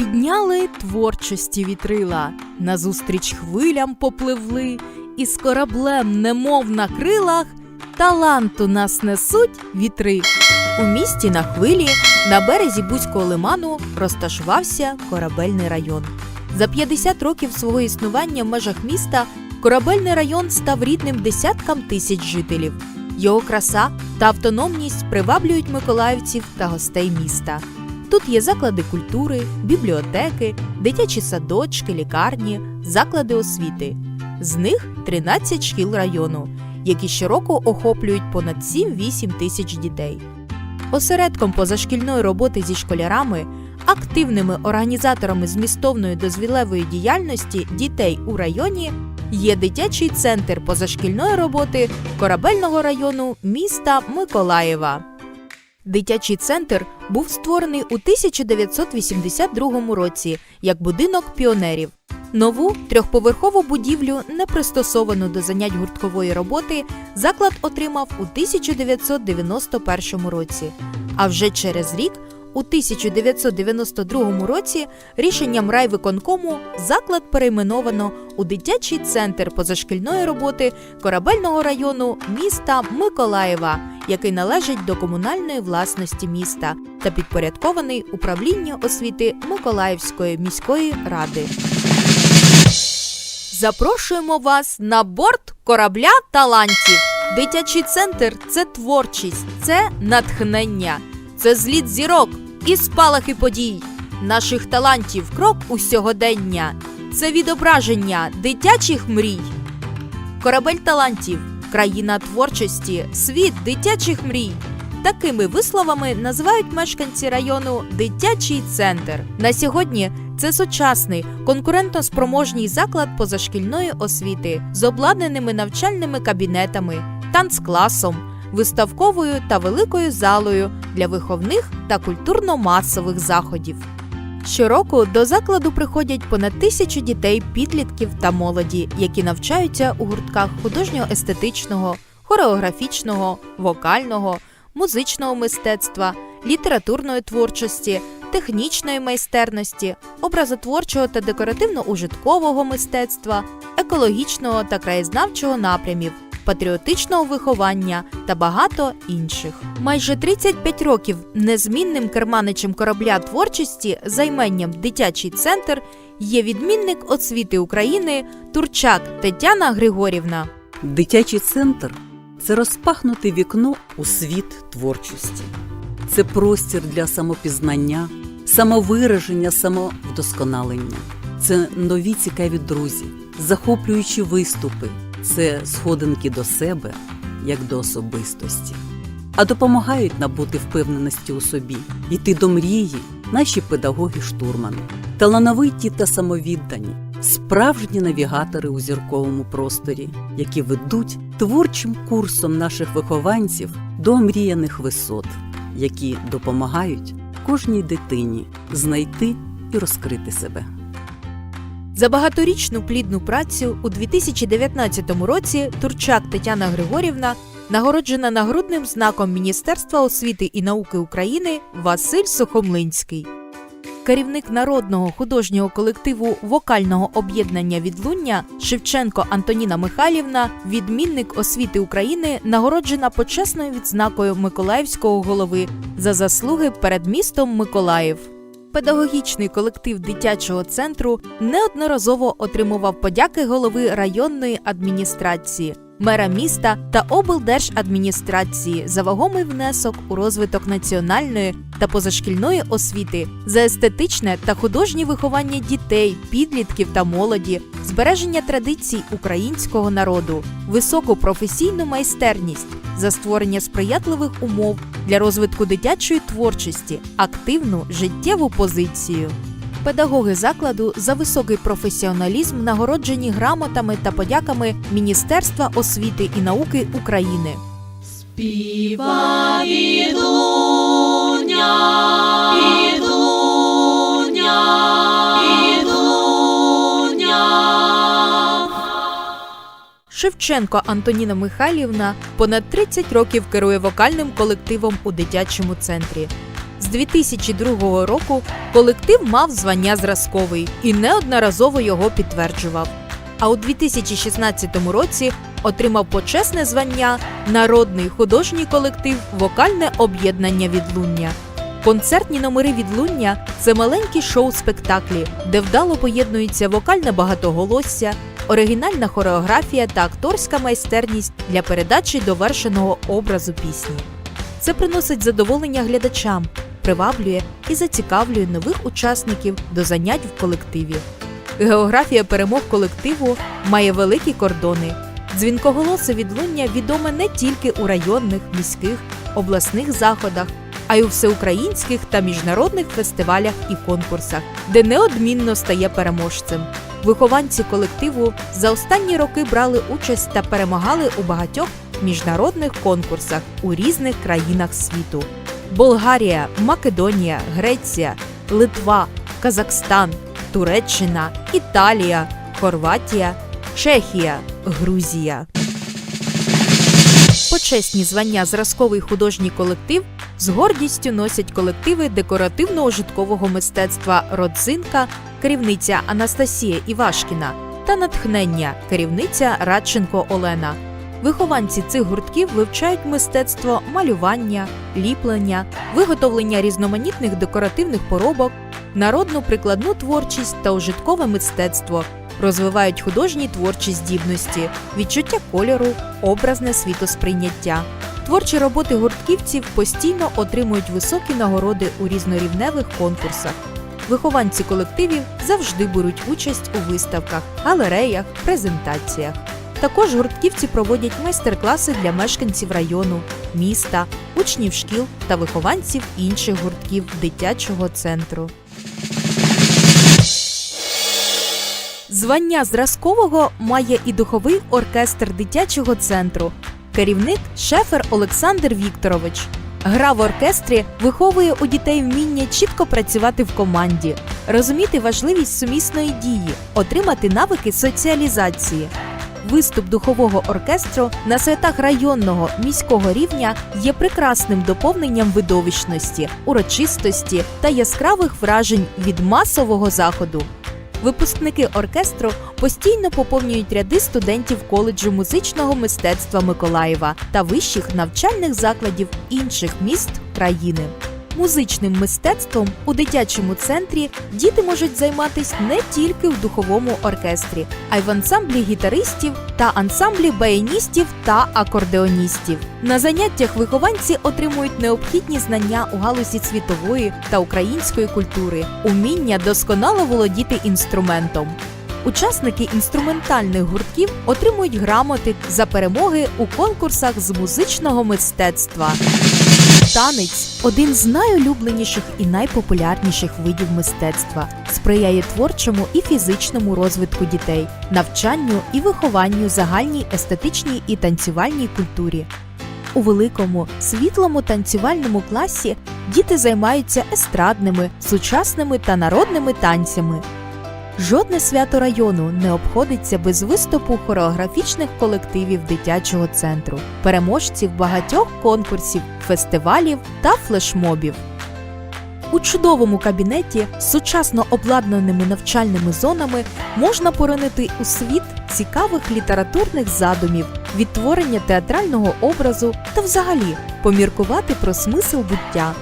Підняли творчості вітрила, назустріч хвилям попливли, і з кораблем, немов на крилах, таланту нас несуть вітри. У місті на хвилі на березі Бузького лиману розташувався корабельний район. За 50 років свого існування в межах міста корабельний район став рідним десяткам тисяч жителів. Його краса та автономність приваблюють миколаївців та гостей міста. Тут є заклади культури, бібліотеки, дитячі садочки, лікарні, заклади освіти. З них 13 шкіл району, які щороку охоплюють понад 7-8 тисяч дітей. Осередком позашкільної роботи зі школярами, активними організаторами змістовної дозвілевої діяльності дітей у районі є дитячий центр позашкільної роботи корабельного району міста Миколаєва. Дитячий центр був створений у 1982 році як будинок піонерів. Нову трьохповерхову будівлю, не пристосовану до занять гурткової роботи, заклад отримав у 1991 році. А вже через рік, у 1992 році, рішенням райвиконкому заклад перейменовано у дитячий центр позашкільної роботи корабельного району міста Миколаєва, який належить до комунальної власності міста та підпорядкований управлінню освіти Миколаївської міської ради. Запрошуємо вас на борт корабля талантів. Дитячий центр це творчість, це натхнення, це зліт зірок і спалахи подій, наших талантів крок у сьогодення, це відображення дитячих мрій. Корабель талантів, країна творчості, світ дитячих мрій. Такими висловами називають мешканці району дитячий центр. На сьогодні це сучасний конкурентоспроможній заклад позашкільної освіти з обладнаними навчальними кабінетами, танцкласом, виставковою та великою залою для виховних та культурно-масових заходів. Щороку до закладу приходять понад тисячу дітей, підлітків та молоді, які навчаються у гуртках художньо-естетичного, хореографічного, вокального, музичного мистецтва, літературної творчості, технічної майстерності, образотворчого та декоративно-ужиткового мистецтва, екологічного та краєзнавчого напрямів, патріотичного виховання та багато інших. Майже 35 років незмінним керманичем корабля творчості за іменням Дитячий центр є відмінник освіти України Турчак Тетяна Григорівна. Дитячий центр це розпахнуте вікно у світ творчості. Це простір для самопізнання, самовираження, самовдосконалення. Це нові цікаві друзі, захоплюючі виступи, це сходинки до себе як до особистості. А допомагають набути впевненості у собі, йти до мрії наші педагоги-штурмани, талановиті та самовіддані, справжні навігатори у зірковому просторі, які ведуть творчим курсом наших вихованців до мріяних висот, які допомагають кожній дитині знайти і розкрити себе. За багаторічну плідну працю у 2019 році Турчак Тетяна Григорівна нагороджена нагрудним знаком Міністерства освіти і науки України Василь Сухомлинський. Керівник народного художнього колективу вокального об'єднання Відлуння Шевченко Антоніна Михайлівна, відмінник освіти України, нагороджена почесною відзнакою Миколаївського голови за заслуги перед містом Миколаїв. Педагогічний колектив дитячого центру неодноразово отримував подяки голови районної адміністрації, мера міста та облдержадміністрації за вагомий внесок у розвиток національної та позашкільної освіти, за естетичне та художнє виховання дітей, підлітків та молоді, збереження традицій українського народу, високу професійну майстерність, за створення сприятливих умов для розвитку дитячої творчості, активну життєву позицію. Педагоги закладу за високий професіоналізм нагороджені грамотами та подяками Міністерства освіти і науки України. Співа відлуння, відлуння, відлуння. Шевченко Антоніна Михайлівна понад 30 років керує вокальним колективом у дитячому центрі. З 2002 року колектив мав звання зразковий і неодноразово його підтверджував. А у 2016 році отримав почесне звання Народний художній колектив Вокальне об'єднання відлуння. Концертні номери відлуння це маленькі шоу-спектаклі, де вдало поєднується вокальне багатоголосся, оригінальна хореографія та акторська майстерність для передачі довершеного образу пісні. Це приносить задоволення глядачам, приваблює і зацікавлює нових учасників до занять в колективі. Географія перемог колективу має великі кордони. Дзвінкоголосе відлуння відоме не тільки у районних, міських, обласних заходах, а й у всеукраїнських та міжнародних фестивалях і конкурсах, де неодмінно стає переможцем. Вихованці колективу за останні роки брали участь та перемагали у багатьох міжнародних конкурсах у різних країнах світу: Болгарія, Македонія, Греція, Литва, Казахстан, Туреччина, Італія, Хорватія, Чехія, Грузія. Почесні звання зразковий художній колектив з гордістю носять колективи декоративно-ужиткового мистецтва Родзинка, керівниця Анастасія Івашкіна та натхнення керівниця Радченко Олена. Вихованці цих гуртків вивчають мистецтво малювання, ліплення, виготовлення різноманітних декоративних поробок, народну прикладну творчість та ужиткове мистецтво, розвивають художні творчі здібності, відчуття кольору, образне світосприйняття. Творчі роботи гуртківців постійно отримують високі нагороди у різнорівневих конкурсах. Вихованці колективів завжди беруть участь у виставках, галереях, презентаціях. Також гуртківці проводять майстер-класи для мешканців району, міста, учнів шкіл та вихованців інших гуртків дитячого центру. Звання зразкового має і духовий оркестр дитячого центру. Керівник шефер Олександр Вікторович. Гра в оркестрі виховує у дітей вміння чітко працювати в команді, розуміти важливість сумісної дії, отримати навики соціалізації. Виступ духового оркестру на святах районного міського рівня є прекрасним доповненням видовищності, урочистості та яскравих вражень від масового заходу. Випускники оркестру постійно поповнюють ряди студентів коледжу музичного мистецтва Миколаєва та вищих навчальних закладів інших міст країни. Музичним мистецтвом у дитячому центрі діти можуть займатися не тільки в духовому оркестрі, а й в ансамблі гітаристів та ансамблі баяністів та акордеоністів. На заняттях вихованці отримують необхідні знання у галузі світової та української культури, уміння досконало володіти інструментом. Учасники інструментальних гуртків отримують грамоти за перемоги у конкурсах з музичного мистецтва. Танець один з найулюбленіших і найпопулярніших видів мистецтва, сприяє творчому і фізичному розвитку дітей, навчанню і вихованню загальній естетичній і танцювальній культурі. У великому світлому танцювальному класі діти займаються естрадними, сучасними та народними танцями. Жодне свято району не обходиться без виступу хореографічних колективів дитячого центру, переможців багатьох конкурсів, фестивалів та флешмобів. У чудовому кабінеті з сучасно обладнаними навчальними зонами можна поринити у світ цікавих літературних задумів, відтворення театрального образу та взагалі поміркувати про смисл буття.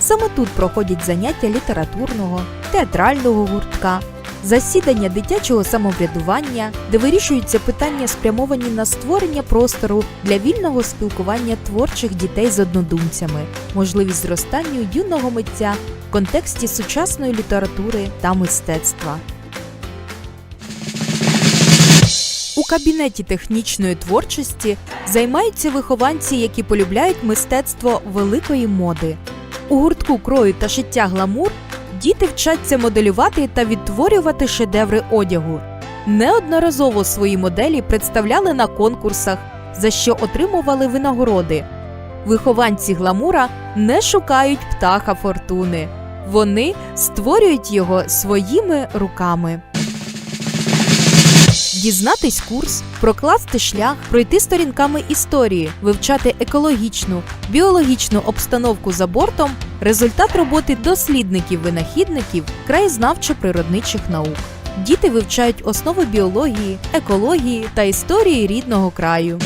Саме тут проходять заняття літературного, театрального гуртка, засідання дитячого самоврядування, де вирішуються питання, спрямовані на створення простору для вільного спілкування творчих дітей з однодумцями, можливість зростання юного митця в контексті сучасної літератури та мистецтва. У кабінеті технічної творчості займаються вихованці, які полюбляють мистецтво великої моди. У гуртку крою та шиття гламур діти вчаться моделювати та відтворювати шедеври одягу. Неодноразово свої моделі представляли на конкурсах, за що отримували винагороди. Вихованці гламура не шукають птаха фортуни. Вони створюють його своїми руками. Дізнатись курс, прокласти шлях, пройти сторінками історії, вивчати екологічну, біологічну обстановку за бортом результат роботи дослідників-винахідників краєзнавчо-природничих наук. Діти вивчають основи біології, екології та історії рідного краю.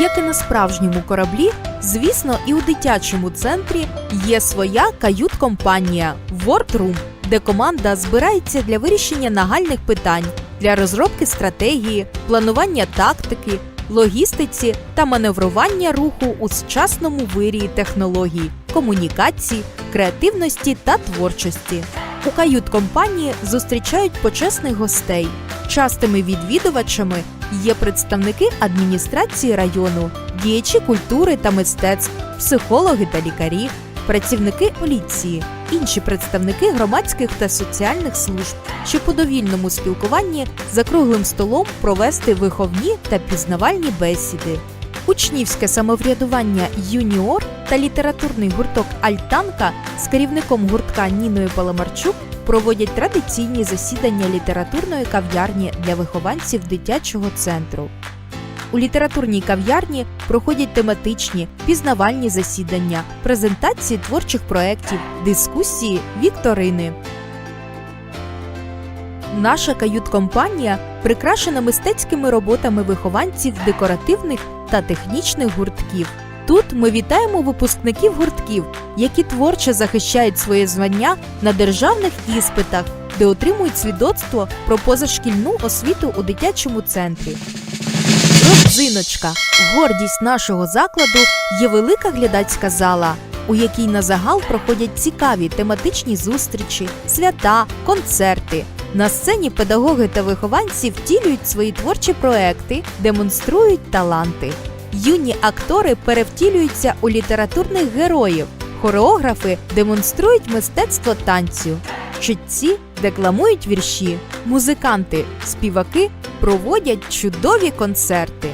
Як і на справжньому кораблі, звісно, і у дитячому центрі є своя кают-компанія World Room, де команда збирається для вирішення нагальних питань, для розробки стратегії, планування тактики, логістиці та маневрування руху у сучасному вирії технологій, комунікацій, креативності та творчості. У кают-компанії зустрічають почесних гостей. Частими відвідувачами є представники адміністрації району, діячі культури та мистецтв, психологи та лікарі, працівники поліції, інші представники громадських та соціальних служб, щоб у довільному спілкуванні за круглим столом провести виховні та пізнавальні бесіди. Учнівське самоврядування Юніор та літературний гурток Альтанка з керівником гуртка Ніною Паламарчук проводять традиційні засідання літературної кав'ярні для вихованців дитячого центру. У літературній кав'ярні проходять тематичні пізнавальні засідання, презентації творчих проєктів, дискусії, вікторини. Наша кают-компанія прикрашена мистецькими роботами вихованців декоративних та технічних гуртків. Тут ми вітаємо випускників гуртків, які творчо захищають своє звання на державних іспитах, де отримують свідоцтво про позашкільну освіту у дитячому центрі. Родзиночка, гордість нашого закладу є велика глядацька зала, у якій на загал проходять цікаві тематичні зустрічі, свята, концерти. На сцені педагоги та вихованці втілюють свої творчі проекти, демонструють таланти. Юні актори перевтілюються у літературних героїв, хореографи демонструють мистецтво танцю, читці декламують вірші, музиканти, співаки проводять чудові концерти.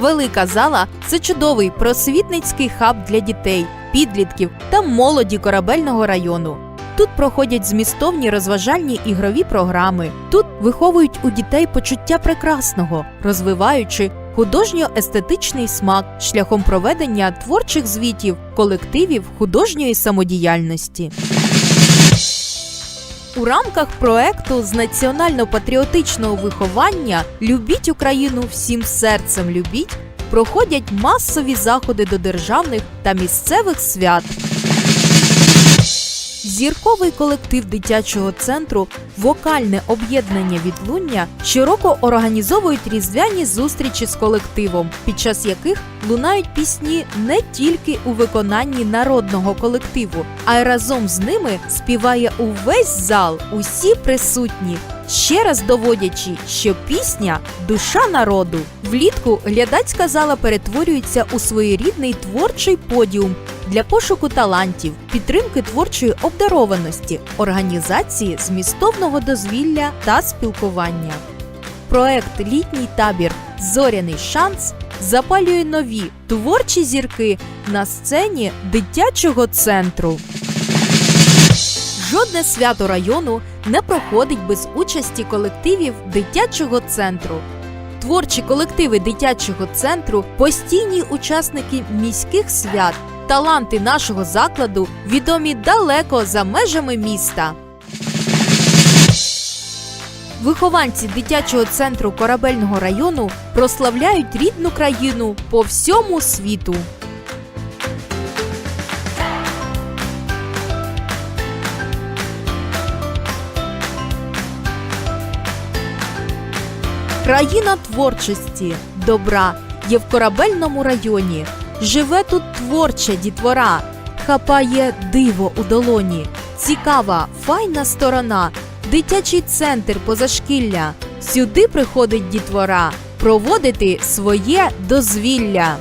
Велика зала це чудовий просвітницький хаб для дітей, підлітків та молоді корабельного району. Тут проходять змістовні розважальні ігрові програми. Тут виховують у дітей почуття прекрасного, розвиваючи художньо-естетичний смак шляхом проведення творчих звітів колективів художньої самодіяльності. У рамках проекту з національно-патріотичного виховання Любіть Україну всім серцем любіть проходять масові заходи до державних та місцевих свят. Зірковий колектив дитячого центру Вокальне об'єднання відлуння щороку організовують різдвяні зустрічі з колективом, під час яких лунають пісні не тільки у виконанні народного колективу, а й разом з ними співає увесь зал, усі присутні, ще раз доводячи, що пісня душа народу. Влітку глядацька зала перетворюється у своєрідний творчий подіум для пошуку талантів, підтримки творчої обдарованості, організації змістовного дозвілля та спілкування. Проект Літній табір Зоряний шанс запалює нові творчі зірки на сцені дитячого центру. Жодне свято району не проходить без участі колективів дитячого центру. Творчі колективи дитячого центру постійні учасники міських свят. Таланти нашого закладу відомі далеко за межами міста. Вихованці дитячого центру корабельного району прославляють рідну країну по всьому світу. Країна творчості, добра є в корабельному районі. Живе тут творча дітвора, хапає диво у долоні. Цікава, файна сторона, дитячий центр позашкілля. Сюди приходить дітвора проводити своє дозвілля.